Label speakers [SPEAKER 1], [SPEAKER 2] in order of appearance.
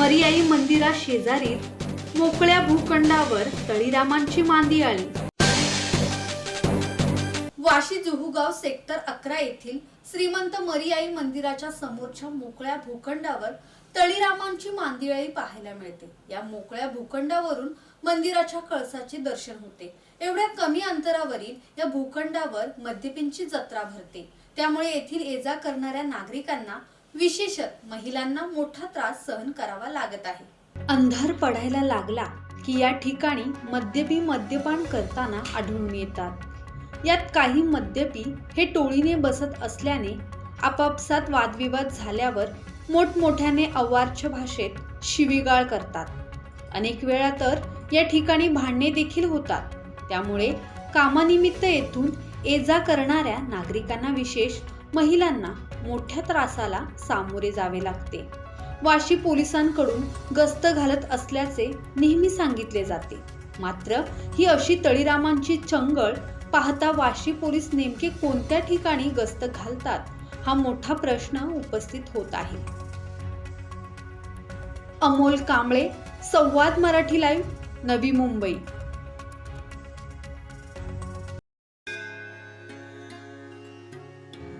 [SPEAKER 1] मरियाई मंदिरा शेजारी मोकळ्या भूखंडावर तळीरामांची मांदी आली.
[SPEAKER 2] वाशी जुहुगाव सेक्टर अकरा येथील श्रीमंत मरियाई मंदिराच्या समोरच्या मोकळ्या भूखंडावर तळीरामांची मांदियाळी पाहायला मिळते. या मोकळ्या भूखंडावरून मंदिराच्या कळसाचे दर्शन होते. एवढ्या कमी अंतरावरील या भूखंडावर मद्यपींची जत्रा भरते. त्यामुळे येथील ये जा करणाऱ्या नागरिकांना विशेषत महिलांना मोठा त्रास सहन करावा लागत आहे.
[SPEAKER 1] अंधार पडायला लागला की या ठिकाणी मद्यपी मद्यपान करताना आढळून येतात. यात काही मद्यपी हे टोळीने बसत असल्याने आपापसात वादविवाद झाल्यावर मोठमोठ्याने अवार्च भाषेत शिवीगाळ करतात. अनेक वेळा तर या ठिकाणी भांडणे देखील होतात. त्यामुळे कामानिमित्त येथून ये जा करणाऱ्या नागरिकांना विशेष महिलांना मोठ्या त्रासाला सामोरे जावे लागते. वाशी पोलिसांकडून गस्त घालत असल्याचे नेहमी सांगितले जाते. मात्र ही अशी तळीरामांची चंगळ पाहता वाशी पोलीस नेमके कोणत्या ठिकाणी गस्त घालतात हा मोठा प्रश्न उपस्थित होत आहे. अमोल कांबळे संवाद मराठी लाईव्ह नवी मुंबई.